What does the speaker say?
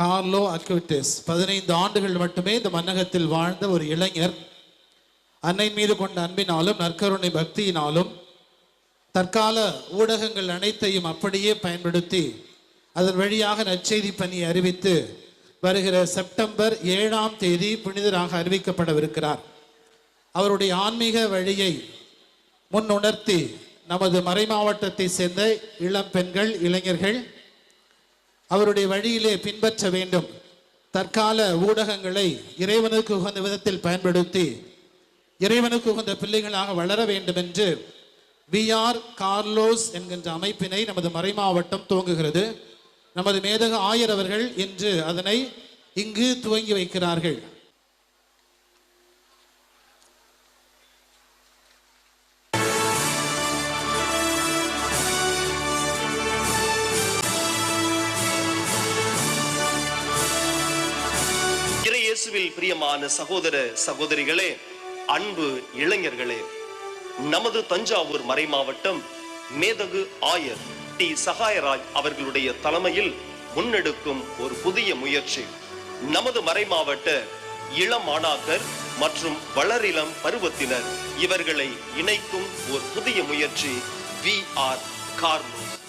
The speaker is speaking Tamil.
கார்லோ அக்விட்டிஸ் பதினைந்து ஆண்டுகள் மட்டுமே இந்த மன்னகத்தில் வாழ்ந்த ஒரு இளைஞர். அன்னை மீது கொண்ட அன்பினாலும் நற்கருணை பக்தியினாலும் தற்கால ஊடகங்கள் அனைத்தையும் அப்படியே பயன்படுத்தி அதன் வழியாக நற்செய்தி பணியை அறிவித்து வருகிற செப்டம்பர் ஏழாம் தேதி புனிதராக அறிவிக்கப்படவிருக்கிறார். அவருடைய ஆன்மீக வழியை முன்னுணர்த்தி நமது மறைமாவட்டத்தை சேர்ந்த இளம் பெண்கள் இளைஞர்கள் அவருடைய வழியிலே பின்பற்ற வேண்டும். தற்கால ஊடகங்களை இறைவனுக்கு உகந்த விதத்தில் பயன்படுத்தி இறைவனுக்கு உகந்த பிள்ளைகளாக வளர வேண்டும் என்று விஆர் கார்லோஸ் என்கின்ற அமைப்பினை நமது மறைமாவட்டம் துவங்குகிறது. நமது மேதக ஆயர் அவர்கள் இன்று அதனை இங்கு துவங்கி வைக்கிறார்கள். இயேசுவில் பிரியமான சகோதர சகோதரிகளே அன்பு இளைஞர்களே நமது தஞ்சாவூர் மறை மாவட்டம் மேதகு ஆயர் டி. சகாயராஜ் அவர்களுடைய தலைமையில் முன்னெடுக்கும் ஒரு புதிய முயற்சி. நமது மறை மாவட்ட இளம் மாணாக்கர் மற்றும் வளரிளம் பருவத்தினர் இவர்களை இணைக்கும் ஒரு புதிய முயற்சி வி. ஆர். கார்மோஸ்.